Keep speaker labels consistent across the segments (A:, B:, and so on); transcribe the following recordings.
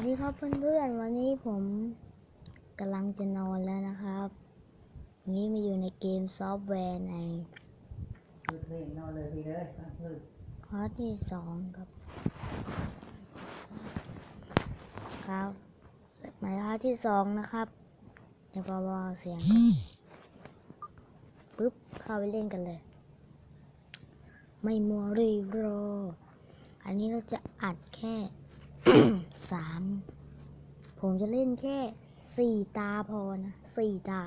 A: วัสดีครับเพื่อนๆ วันนี้ผมกำลังจะนอนแล้วนะครับ นี้มาอยู่ในเกมซอฟต์แวร์ใน
B: คือเพลงนอนเลยพี่เลย
A: พาร์ทที่สองครับ ครับมาพาร์ทที่สองนะครับเดี๋ยวเบาๆเสียงปึ๊บเข้าไปเล่นกันเลย ไม่มัวรีรอ อันนี้เราจะอัดแค่ สามผมจะเล่นแค่สี่ตาพอนะสี่ตา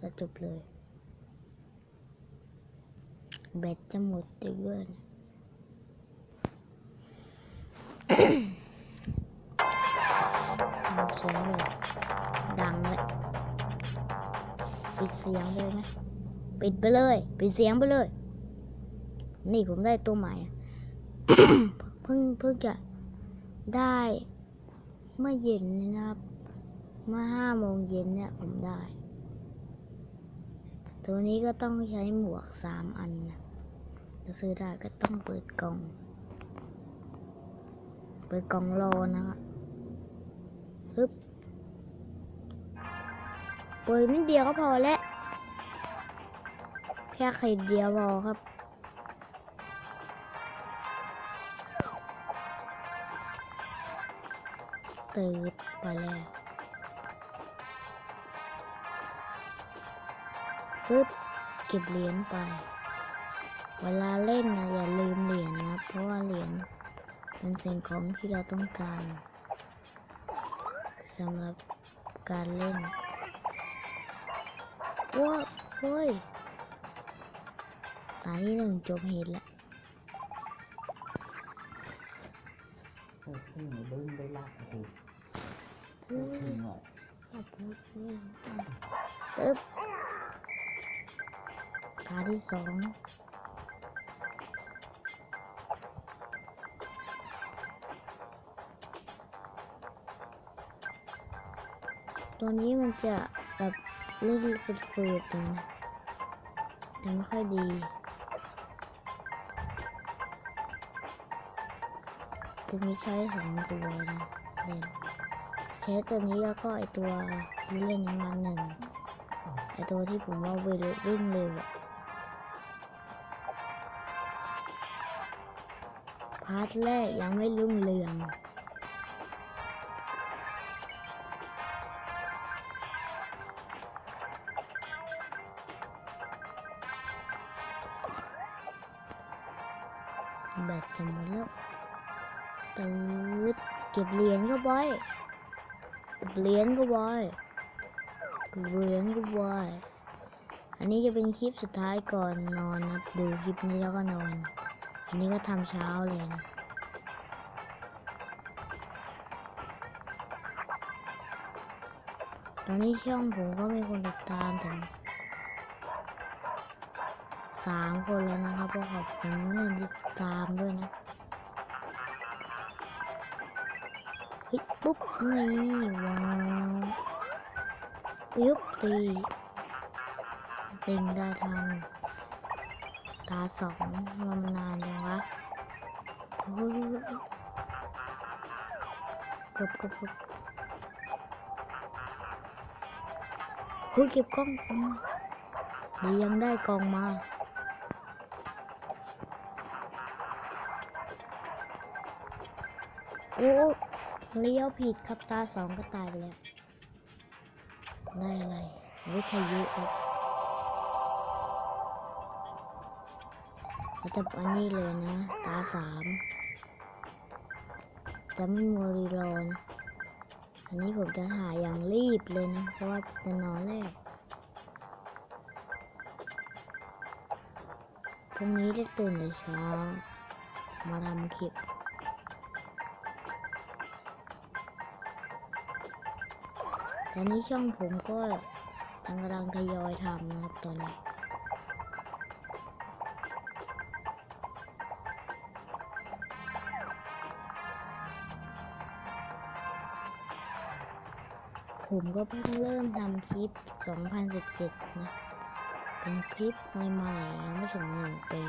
A: จะจบเลย แบตจะหมดเยอะนะเสียงเลยดังเลยปิดเสียงเลยไหมปิดไปเลยปิดเสียงไปเลย นี่ผมได้ตัวใหม่ เพิ่งเพิ่งจะได้เมื่อเย็นนะครับ เมื่อห้าโมงเย็นเนี่ยผมได้ ตัวนี้ก็ต้องใช้หมวกสามอันนะจะซื้อได้ก็ต้องเปิดกล่อง เปิดกล่องรอนะครับปึ๊บเปิดนิดเดียวก็พอแล้วแค่ไข่เดียวพอครับ ตืดไปแล้วปึ๊บเก็บเหรียญไป เวลาเล่นนะอย่าลืมเหรียญนะ เพราะว่าเหรียญเป็นสิ่งของที่เราต้องการสำหรับการเล่นว้าเฮ้ยตาที่หนึ่งจบเหตุแล้ว
B: เออขึ้นเบิ้งได้ลากโอ้ โห
A: อืม
B: ขึ้นหน่อย
A: ตึ๊บตาที่สองตัวนี้มันจะแบบเลื่นฝืดๆนะแต่ไม่ค่อยดีตัวนี้ใช้สองตัวนะเล่น ใช้ตัวนี้แล้วก็ไอตัวที่เล่นน้ำมันหนึ่งไอตัวที่ผมว่าวิ่งเร็ววิ่งเร็วพาร์ทแรกยังไม่รุ่งเรืองแบตจะหมดแล้วตืดเก็บเหรียญก็ไว้ เก็บเหรียญก็ว้เก็บเหรียญก็ไว้อันนี้จะเป็นคลิปสุดท้ายก่อนนอนนะครับดูคลิปนี้แล้วก็นอน อันนี้ก็ทำเช้าเลยนะตอนนี้ช่องผมก็มีคนติดตามถึงสามคนแล้วนะครับก็ขอบคุณที่ติดตามด้วยนะ ปุ๊บนี่ว้าวยุบตีติงได้ทำตาสองมานานยังวะโอ้ยกบกบกบเฮ้ยเก็บกล้องดียังได้กองมาโอ้ เลี้ยวผิดครับตาสองก็ตายไปแล้วได้อะไรวิทยุครับเราจะอันนี้เลยนะ ตาสามแต่ไม่มัวรีรอนอันนี้ผมจะหาอย่างรีบเลยนะ เพราะว่าจะนอนแล้วพรุ่งนี้ได้ตื่นแต่เช้ามาทำคลิป ตอนนี้ช่องผมก็กำลังทยอยทำนะครับตอนนี้ผมก็เพิ่งเริ่มทำคลิป 2017 นะ เป็นคลิปใหม่ๆยังไม่ถึงหนึ่งปี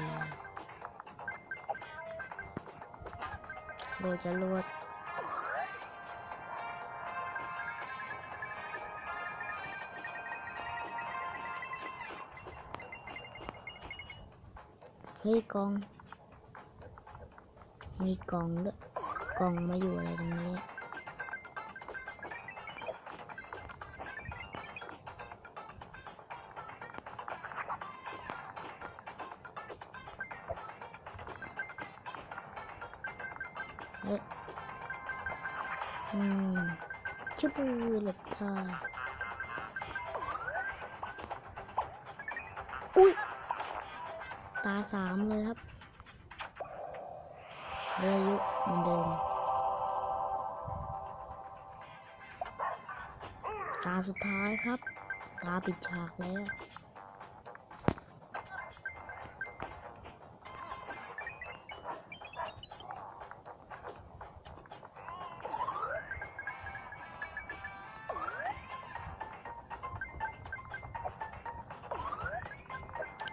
A: โดยจะรวด เฮ้ยกอง มีกองด้วยกองมาอยู่อะไรตรงนี้เอ๊ะอืมชิบูหลบทาอุ้ย ตาสามเลยครับเรือยุเหมือนเดิม ตาสุดท้ายครับ ตาปิดฉากแล้ว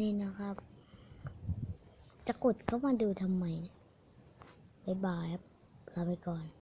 A: นี่นะครับ จะกดเข้ามาดูทำไมเนี่ยบ๊ายบายครับ ลาไปก่อน